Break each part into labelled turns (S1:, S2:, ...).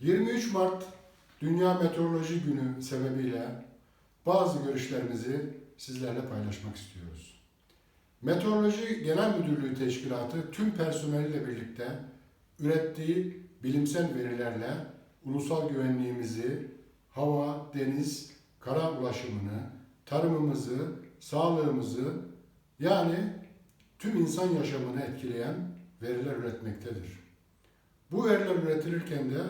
S1: 23 Mart Dünya Meteoroloji Günü sebebiyle bazı görüşlerimizi sizlerle paylaşmak istiyoruz. Meteoroloji Genel Müdürlüğü Teşkilatı tüm personeliyle birlikte ürettiği bilimsel verilerle ulusal güvenliğimizi, hava, deniz, kara ulaşımını, tarımımızı, sağlığımızı yani tüm insan yaşamını etkileyen veriler üretmektedir. Bu veriler üretilirken de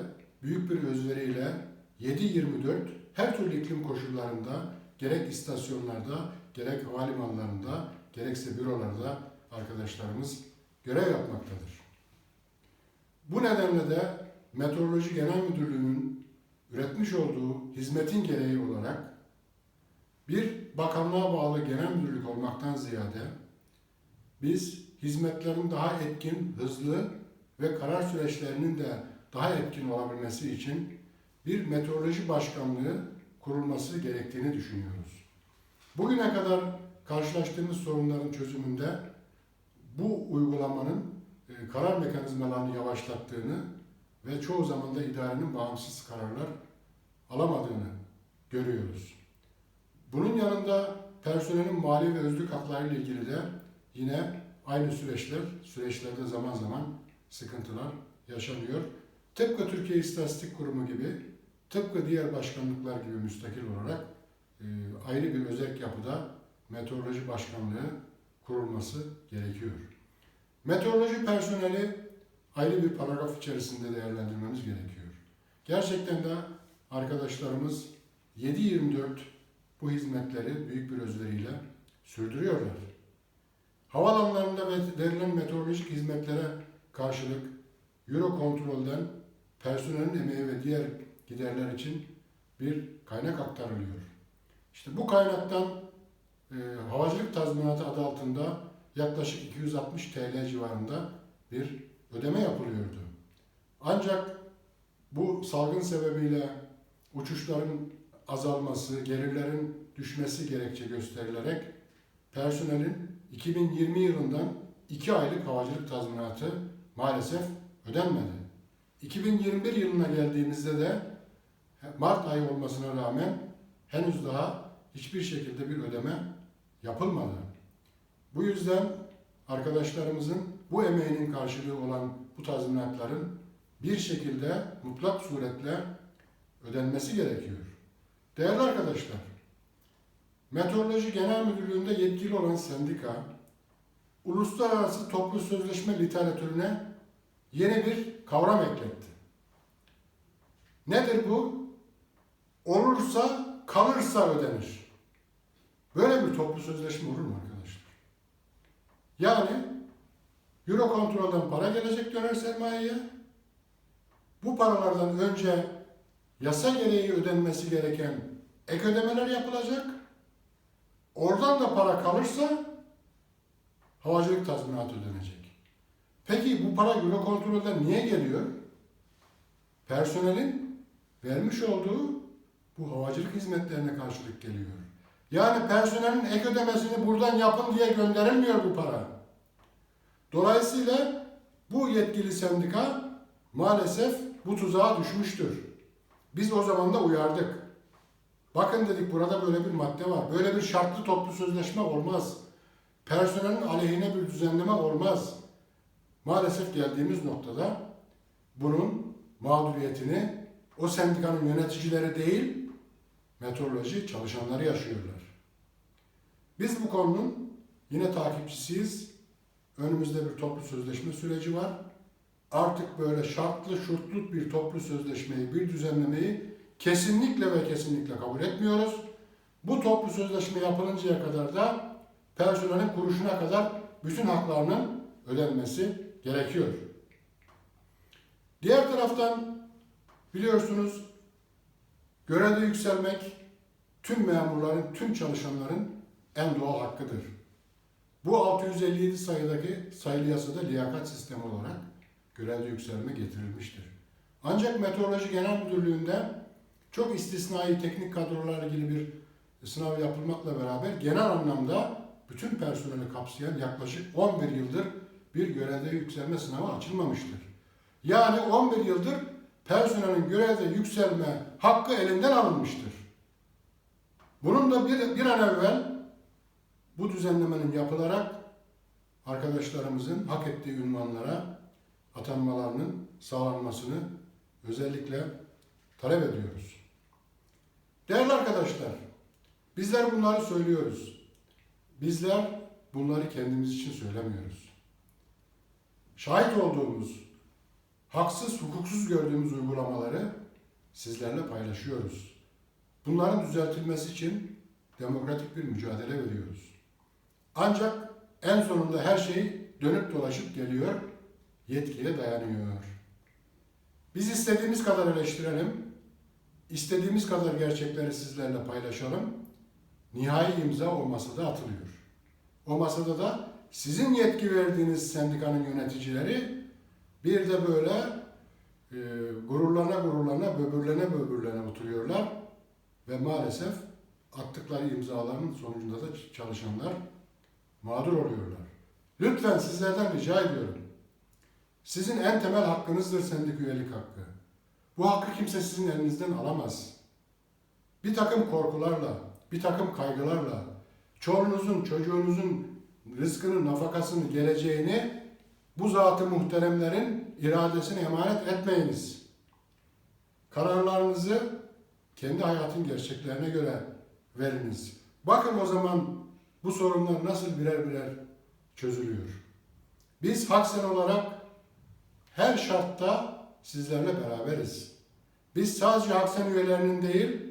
S1: büyük bir özveriyle 7-24 her türlü iklim koşullarında gerek istasyonlarda, gerek havalimanlarında, gerekse bürolarda arkadaşlarımız görev yapmaktadır. Bu nedenle de Meteoroloji Genel Müdürlüğü'nün üretmiş olduğu hizmetin gereği olarak bir bakanlığa bağlı genel müdürlük olmaktan ziyade biz hizmetlerin daha etkin, hızlı ve karar süreçlerinin de daha etkin olabilmesi için bir meteoroloji başkanlığı kurulması gerektiğini düşünüyoruz. Bugüne kadar karşılaştığımız sorunların çözümünde bu uygulamanın e, karar mekanizmalarını yavaşlattığını ve çoğu zaman da idarenin bağımsız kararlar alamadığını görüyoruz. Bunun yanında personelin mali ve özlük hakları ile ilgili de yine aynı süreçler, süreçlerde zaman zaman sıkıntılar yaşanıyor. Tıpkı Türkiye İstatistik Kurumu gibi, tıpkı diğer başkanlıklar gibi müstakil olarak e, ayrı bir özel yapıda meteoroloji başkanlığı kurulması gerekiyor. Meteoroloji personeli ayrı bir paragraf içerisinde değerlendirmemiz gerekiyor. Gerçekten de arkadaşlarımız 7-24 bu hizmetleri büyük bir özveriyle sürdürüyorlar. Havalanlarında verilen meteorolojik hizmetlere karşılık Eurocontrol'den personelin emeği ve diğer giderler için bir kaynak aktarılıyor. İşte bu kaynaktan e, havacılık tazminatı adı altında yaklaşık 260 TL civarında bir ödeme yapılıyordu. Ancak bu salgın sebebiyle uçuşların azalması, gelirlerin düşmesi gerekçe gösterilerek personelin 2020 yılından 2 aylık havacılık tazminatı maalesef ödenmedi. 2021 yılına geldiğimizde de Mart ayı olmasına rağmen henüz daha hiçbir şekilde bir ödeme yapılmadı. Bu yüzden arkadaşlarımızın bu emeğinin karşılığı olan bu tazminatların bir şekilde mutlak suretle ödenmesi gerekiyor. Değerli arkadaşlar, Meteoroloji Genel Müdürlüğü'nde yetkili olan sendika, uluslararası toplu sözleşme literatürüne yeni bir kavram ekletti. Nedir bu? Olursa kalırsa ödenir. Böyle bir toplu sözleşme olur mu arkadaşlar? Yani Eurocontrol'dan para gelecek döner sermayeye. Bu paralardan önce yasa gereği ödenmesi gereken ek ödemeler yapılacak. Oradan da para kalırsa havacılık tazminatı ödenecek. Peki bu para Eurocontrol'den niye geliyor? Personelin vermiş olduğu bu havacılık hizmetlerine karşılık geliyor. Yani personelin ek ödemesini buradan yapın diye gönderilmiyor bu para. Dolayısıyla bu yetkili sendika maalesef bu tuzağa düşmüştür. Biz o zaman da uyardık. Bakın dedik burada böyle bir madde var. Böyle bir şartlı toplu sözleşme olmaz. Personelin aleyhine bir düzenleme olmaz. Maalesef geldiğimiz noktada bunun mağduriyetini o sendikanın yöneticileri değil, meteoroloji çalışanları yaşıyorlar. Biz bu konunun yine takipçisiyiz. Önümüzde bir toplu sözleşme süreci var. Artık böyle şartlı şurtlu bir toplu sözleşmeyi, bir düzenlemeyi kesinlikle ve kesinlikle kabul etmiyoruz. Bu toplu sözleşme yapılıncaya kadar da personelin kuruşuna kadar bütün haklarının ödenmesi gerekiyor. Diğer taraftan biliyorsunuz görevde yükselmek tüm memurların, tüm çalışanların en doğal hakkıdır. Bu 657 sayıdaki sayılı yasada liyakat sistemi olarak görevde yükselme getirilmiştir. Ancak Meteoroloji Genel Müdürlüğü'nde çok istisnai teknik kadrolarla ilgili bir sınav yapılmakla beraber genel anlamda bütün personeli kapsayan yaklaşık 11 yıldır bir görevde yükselme sınavı açılmamıştır. Yani 11 yıldır personelin görevde yükselme hakkı elinden alınmıştır. Bunun da bir, bir an evvel bu düzenlemenin yapılarak arkadaşlarımızın hak ettiği ünvanlara atanmalarının sağlanmasını özellikle talep ediyoruz. Değerli arkadaşlar, bizler bunları söylüyoruz. Bizler bunları kendimiz için söylemiyoruz. Şahit olduğumuz, haksız, hukuksuz gördüğümüz uygulamaları sizlerle paylaşıyoruz. Bunların düzeltilmesi için demokratik bir mücadele veriyoruz. Ancak en sonunda her şey dönüp dolaşıp geliyor, yetkiye dayanıyor. Biz istediğimiz kadar eleştirelim, istediğimiz kadar gerçekleri sizlerle paylaşalım. Nihai imza o masada atılıyor. O masada da sizin yetki verdiğiniz sendikanın yöneticileri bir de böyle e, gururlarına gururlarına, böbürlene böbürlene oturuyorlar ve maalesef attıkları imzaların sonucunda da çalışanlar mağdur oluyorlar. Lütfen sizlerden rica ediyorum. Sizin en temel hakkınızdır sendik üyelik hakkı. Bu hakkı kimse sizin elinizden alamaz. Bir takım korkularla, bir takım kaygılarla, çoluğunuzun, çocuğunuzun rızkını, nafakasını, geleceğini bu zat-ı muhteremlerin iradesine emanet etmeyiniz. Kararlarınızı kendi hayatın gerçeklerine göre veriniz. Bakın o zaman bu sorunlar nasıl birer birer çözülüyor. Biz Haksen olarak her şartta sizlerle beraberiz. Biz sadece Haksen üyelerinin değil,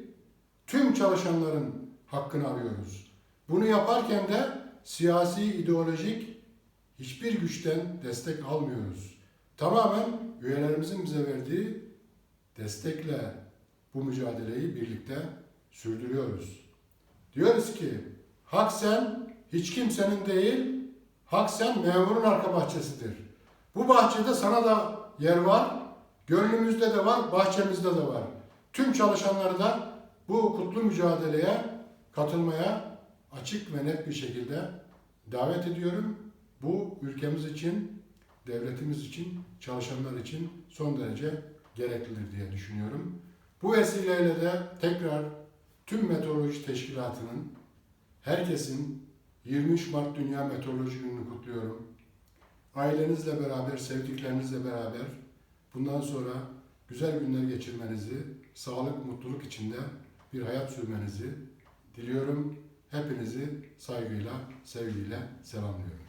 S1: tüm çalışanların hakkını arıyoruz. Bunu yaparken de siyasi, ideolojik hiçbir güçten destek almıyoruz. Tamamen üyelerimizin bize verdiği destekle bu mücadeleyi birlikte sürdürüyoruz. Diyoruz ki hak sen hiç kimsenin değil, hak sen memurun arka bahçesidir. Bu bahçede sana da yer var, gönlümüzde de var, bahçemizde de var. Tüm çalışanları da bu kutlu mücadeleye katılmaya açık ve net bir şekilde davet ediyorum. Bu ülkemiz için, devletimiz için, çalışanlar için son derece gereklidir diye düşünüyorum. Bu vesileyle de tekrar tüm meteoroloji teşkilatının, herkesin 23 Mart Dünya Meteoroloji Günü'nü kutluyorum. Ailenizle beraber, sevdiklerinizle beraber bundan sonra güzel günler geçirmenizi, sağlık, mutluluk içinde bir hayat sürmenizi diliyorum. Hepinizi saygıyla, sevgiyle selamlıyorum.